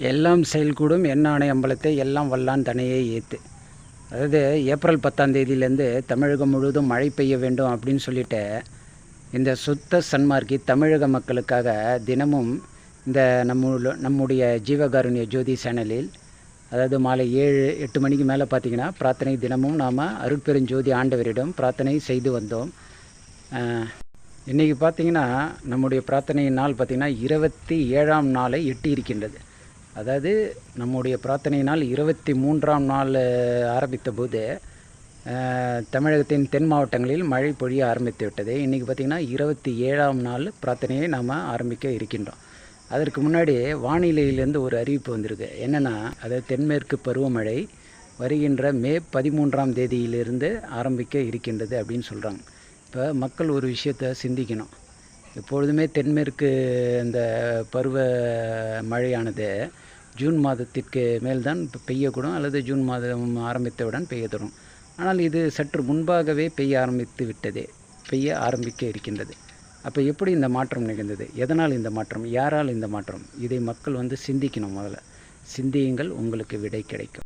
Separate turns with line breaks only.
எல்லாம் செயல்கூடும் எண்ணாணை அம்பலத்தை எல்லாம் வல்லான் தனையே ஏற்று அதாவது ஏப்ரல் பத்தாம் தேதியிலேருந்து தமிழகம் முழுவதும் மழை பெய்ய வேண்டும் அப்படின்னு சொல்லிட்டு இந்த சுத்த சன்மார்க்கி தமிழக மக்களுக்காக தினமும் இந்த நம்ம நம்முடைய ஜீவகாருண்ய ஜோதி சேனலில் அதாவது மாலை ஏழு எட்டு மணிக்கு மேலே பார்த்தீங்கன்னா பிரார்த்தனை தினமும் நாம் அருட்பெருஞ்சோதி ஆண்டவரிடம் பிரார்த்தனை செய்து வந்தோம். இன்றைக்கி பார்த்தீங்கன்னா நம்முடைய பிரார்த்தனை நாள் பார்த்திங்கன்னா இருபத்தி ஏழாம் நாளை எட்டி இருக்கின்றது அதாவது நம்முடைய பிரார்த்தனை நாள் இருபத்தி மூன்றாம் நாள் ஆரம்பித்த போது தமிழகத்தின் தென் மாவட்டங்களில் மழை பொழிய ஆரம்பித்து விட்டது. இன்றைக்கி பார்த்திங்கன்னா இருபத்தி ஏழாம் நாள் பிரார்த்தனையை நாம் ஆரம்பிக்க இருக்கின்றோம். அதற்கு முன்னாடி வானிலையிலேருந்து ஒரு அறிவிப்பு வந்திருக்கு. என்னென்னா அதாவது தென்மேற்கு பருவமழை வருகின்ற மே பதிமூன்றாம் தேதியிலிருந்து ஆரம்பிக்க இருக்கின்றது அப்படின்னு சொல்கிறாங்க இப்போ மக்கள் ஒரு விஷயத்தை சிந்திக்கணும். எப்பொழுதுமே தென்மேற்கு இந்த பருவ மழையானது ஜூன் மாதத்திற்கு மேல்தான் பெய்யக்கூடும் அல்லது ஜூன் மாதம் ஆரம்பித்தவுடன் பெய்ய தரும் ஆனால் இது சற்று முன்பாகவே பெய்ய ஆரம்பித்து விட்டதே பெய்ய ஆரம்பிக்க இருக்கின்றது. அப்போ எப்படி இந்த மாற்றம் நிகழ்ந்தது? எதனால் இந்த மாற்றம்? யாரால் இந்த மாற்றம்? இதை மக்கள் வந்து சிந்திக்கணும் முதல்ல. சிந்தியுங்கள் உங்களுக்கு விடை கிடைக்கும்.